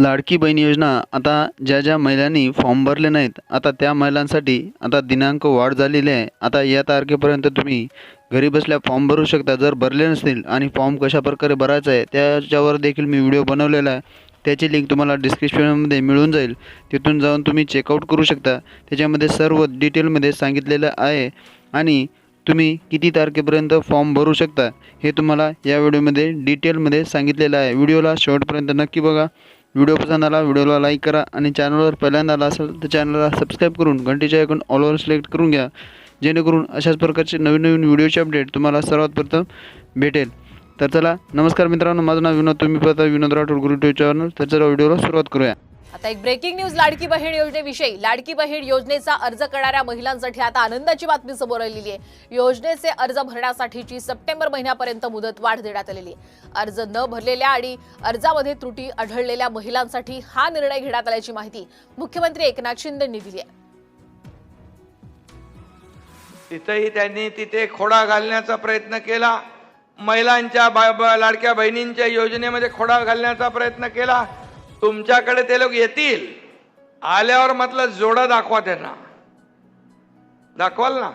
लाडकी बहीण योजना आता ज्या ज्या महिलांनी फॉर्म भरले नाहीत आता त्या महिलांसाठी आता दिनांक वाढ झालेली आहे. आता या तारखेपर्यंत तुम्ही घरी बसल्या फॉर्म भरू शकता. जर भरले नसतील आणि फॉर्म कशा प्रकारे भरायचा आहे त्याच्यावर देखील मी व्हिडिओ बनवलेला आहे. त्याची लिंक तुम्हाला डिस्क्रिप्शनमध्ये मिळून जाईल. तिथून जाऊन तुम्ही चेकआउट करू शकता. त्याच्यामध्ये सर्व डिटेलमध्ये सांगितलेलं आहे. आणि तुम्ही किती तारखेपर्यंत फॉर्म भरू शकता हे तुम्हाला या व्हिडिओमध्ये डिटेलमध्ये सांगितलेलं आहे. व्हिडिओला शेवटपर्यंत नक्की बघा. व्हिडिओ पसंत आला व्हिडिओला लाईक करा आणि चॅनलवर पहिल्यांदा आला असेल तर चॅनलला सबस्क्राईब करून घंटीच्या ऐकून ऑलवर सिलेक्ट करून घ्या. जेणेकरून अशाच प्रकारचे नवीन नवीन व्हिडिओचे अपडेट तुम्हाला सर्वात प्रथम भेटेल. तर चला नमस्कार मित्रांनो. माझं नाव विनोद. तुम्ही पाहता विनोद राठोड गुरु यूट्यूब चॅनल तर चला व्हिडिओला सुरुवात करूया. आता एक ब्रेकिंग न्यूज लाडकी बहीण योजनेविषयी. लाडकी बहीण योजनेचा अर्ज करणाऱ्या महिलांसाठी आता आनंदाची बातमी समोर आलेली आहे. योजनेचे अर्ज भरण्यासाठीची सप्टेंबर महिन्यापर्यंत मुदत वाढ देण्यात आलेली आहे. अर्ज न भरलेल्या आणि अर्जामध्ये त्रुटी आढळलेल्या महिलांसाठी हा निर्णय घेण्यात आल्याची माहिती मुख्यमंत्री एकनाथ शिंदेंनी दिली आहे. तिथेही त्यांनी तिथे खोडा घालण्याचा प्रयत्न केला. महिलांच्या बा- लाडक्या बहिणींच्या योजनेमध्ये खोडा घालण्याचा प्रयत्न केला. तुमच्याकडे ते लोक येतील. आल्यावर म्हटलं जोडा दाखवा त्यांना. दाखवाल ना?